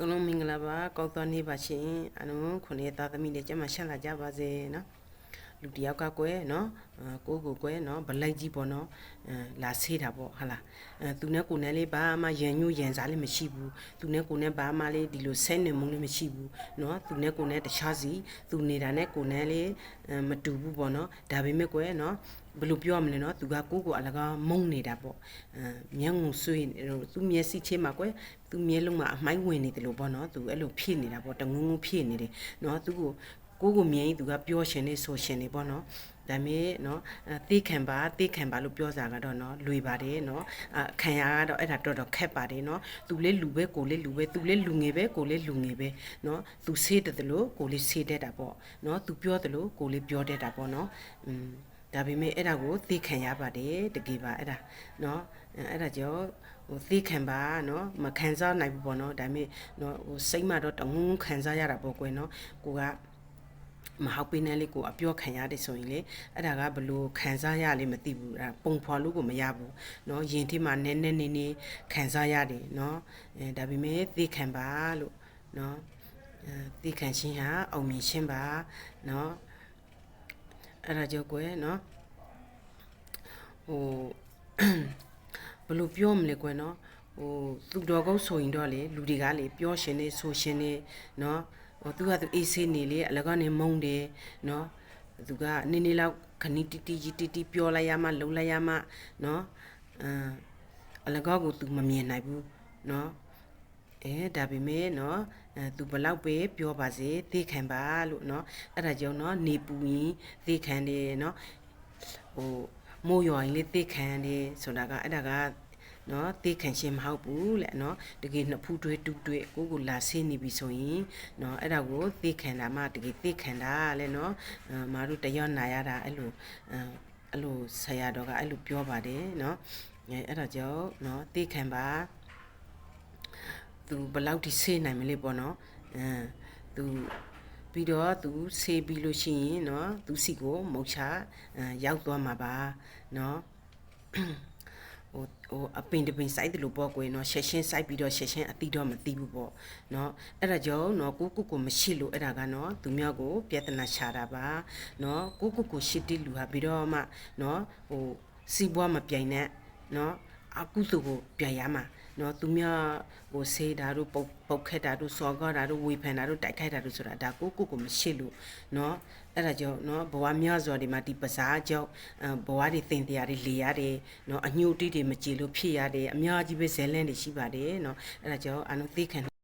ကလုံးမင်္ဂလာပါကောက်သွားနေပါရှင်အလုံးခုနှစ်သားသမီးလေးကျမရှက်လာကြပါစေနော် လူတယောက်ကကွယ်နော်အာကိုကိုကွယ်နော်ဗလိုက်ကြီးပေါ့နော်အဲလာဆေးတာပေါ့ဟာလားအဲသူနဲ့ကိုနဲ့လေးဘာမှရန်ညွရန်စားလေးမရှိဘူးသူနဲ့ကိုနဲ့ဘာမှလေးဒီလိုဆဲနေမုန်းလေးမရှိဘူးနော်သူနဲ့ကိုနဲ့တခြားစီသူနေတာနဲ့ကိုနဲ့လေးအဲမတူဘူးပေါ့နော်ဒါပေမဲ့ကွယ်နော်ဘယ်လိုပြောရမလဲနော်သူကကိုကိုအလကားမုန်းနေတာပေါ့အဲမျက်ငုံဆွေးသူမျက်စိချင်းမှာကွယ်သူမျက်လုံးမှာအမိုက်ဝင်နေတယ်လို့ပေါ့နော်သူအဲ့လိုဖြစ်နေတာပေါ့တငုံငုံဖြစ်နေတယ်နော်သူကို ကိုကိုမြင်သူကပြောရှင်နေဆိုရှင်နေပေါ့နော်ဒါမေနော်သေခံပါသေခံပါလို့ပြောစားကတော့နော်လွေပါတယ်နော်ခံရကတော့အဲ့ဒါတော်တော်ခက်ပါတယ်နော်သူလေးလူပဲကိုလေးလူပဲသူလေးလူငယ်ပဲကိုလေးလူငယ်ပဲနော်သူဆေးတယ်လို့ကိုလေးဆေးတတ်တာပေါ့နော်သူပြောတယ်လို့ကိုလေးပြောတတ်တာပေါ့နော်อืมဒါပေမဲ့အဲ့ဒါကိုသေခံရပါတယ်တကယ်ပါအဲ့ဒါနော်အဲ့ဒါကြောင့်ဟိုသိခံပါနော်မခံစားနိုင်ဘူးပေါ့နော်ဒါပေမဲ့နော်ဟိုစိတ်မှတော့တငုံခံစားရတာပေါ့ကွယ်နော်ကိုက မဟုတ်ပေးနေလေးကိုအပြောခံရတယ်ဆိုရင်လေအဲ့ဒါကဘလို့ခံစားရလေမသိဘူးအဲ့ပုံဖော်လို့ကိုမရဘူးเนาะယင်ထိမှနည်းနည်းနေနေခံစားရတယ်เนาะအဲဒါပေမဲ့သိခံပါလို့เนาะအဲသိခံခြင်းဟာအောင်မြင်ခြင်းပါเนาะအဲ့ဒါကြောင့်ကွယ်เนาะဟို ဘယ်လိုပြောမလဲကွယ်เนาะဟိုသူတော်ကုတ်ဆိုရင်တော့လေလူတွေကလေပြောရှင်နေဆိုရှင်နေเนาะ ဟိုသူကသူအေးဆေးနေလေအလကနေမုံတယ်နော်သူကနင်းနေလောက်ခဏတီတီရီတီတီပြောလိုက်ရမှလုံလိုက်ရမှနော်အမ်အလကောက်ကိုသူမမြင်နိုင်ဘူးနော်အဲဒါပေမဲ့နော်အဲသူဘလောက်ပဲပြောပါစေသိခံပါလို့နော်အဲ့ဒါကြောင့်နော်နေပူရင်သိခံတယ်နော်ဟိုမိုးရွာရင်လေးသိခံတယ်ဆိုတာကအဲ့ဒါက နော်တေးခံရှင်မဟုတ်ဘူးလေနော်တကယ်နှစ်ဖူးတွဲတူးတွဲကိုကိုလာဆင်းနေပြီဆိုရင်နော်အဲ့ဒါကိုတေးခံတာမှတကယ်တေးခံတာလေနော်အာမာတို့တရောနာရတာအဲ့လိုအာအဲ့လိုဆရာတော်ကအဲ့လိုပြောပါတယ်နော်အဲအဲ့ဒါကြောင့်နော်တေးခံပါသူဘယ်လောက်ထိဆေးနိုင်မလဲပေါ့နော်အမ်သူပြီးတော့သူဆေးပြီးလို့ရှိရင်เนาะသူစီကိုမုတ်ချအမ်ရောက်သွားမှာပါเนาะ ဟိုဟိုအပင်တပင်စိုက်တယ်လို့ပေါ့ကွယ်နော်ရှက်ရှင်းစိုက်ပြီးတော့ရှက်ရှင်းအတိတော့မသိဘူးပေါ့နော်အဲ့ဒါကြောင့်နော်ကိုကိုကိုမရှိလို့အဲ့ဒါကနော်သူများကိုပြဿနာရှာတာပါနော်ကိုကိုကိုရှိတိလူဟာပြီးတော့မှနော်ဟိုစီးပွားမပြိုင်နဲ့နော်အကုသိုလ်ကိုပြန်ရမှာ နော်သူများဟိုဆေးတာတို့ပုတ်ပုတ်ခက်တာတို့စော်ကားတာတို့ဝေဖန်တာတို့တိုက်ခိုက်တာတို့ဆိုတာဒါကိုကိုကိုမရှိလို့နော်အဲ့ဒါကြောင့်နော်ဘဝများစွာဒီမှာဒီပစားကြောင့်ဘဝတွေတင်တရားတွေလေရတယ်နော်အညှို့တိတွေမကြည်လို့ဖြစ်ရတယ်အများကြီးပဲဇဲလန်းတွေရှိပါတယ်နော်အဲ့ဒါကြောင့်အနုသိခံ